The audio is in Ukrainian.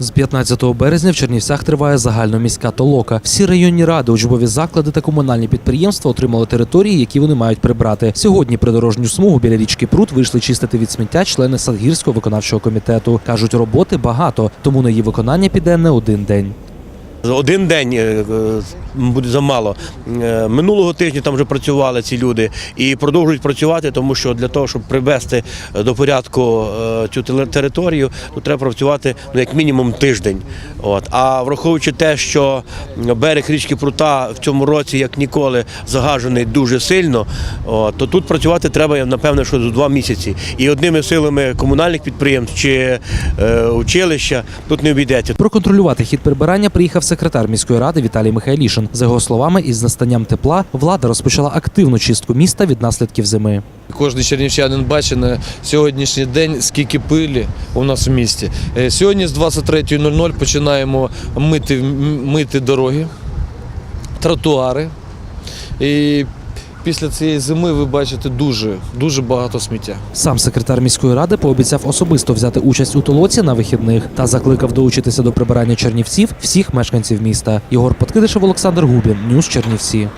З 15 березня в Чернівцях триває загальноміська толока. Всі районні ради, учбові заклади та комунальні підприємства отримали території, які вони мають прибрати. Сьогодні придорожню смугу біля річки Прут вийшли чистити від сміття члени Садгірського виконавчого комітету. кажуть, роботи багато, тому на її виконання піде не один день. Один день е, е, буде замало. Е, Минулого тижня там вже працювали ці люди і продовжують працювати, тому що для того, щоб привести до порядку цю територію, то треба працювати ну, як мінімум тиждень. От. А враховуючи те, що берег річки Прута в цьому році, як ніколи, загажений дуже сильно, от, то тут працювати треба, напевно, що за два місяці. І одними силами комунальних підприємств чи е, училища тут не обійдеться. Проконтролювати хід прибирання приїхав секретар міської ради Віталій Михайлішин. За його словами, із настанням тепла влада розпочала активну чистку міста від наслідків зими. Кожний чернівчанин бачить на сьогоднішній день, скільки пилі у нас в місті. Е, Сьогодні з 23.00 починаємо мити, мити дороги, тротуари. І після цієї зими ви бачите дуже, дуже багато сміття. Сам секретар міської ради пообіцяв особисто взяти участь у толоці на вихідних та закликав долучитися до прибирання Чернівців всіх мешканців міста. Єгор Подкидишев, Олександр Губін, Ньюс Чернівці.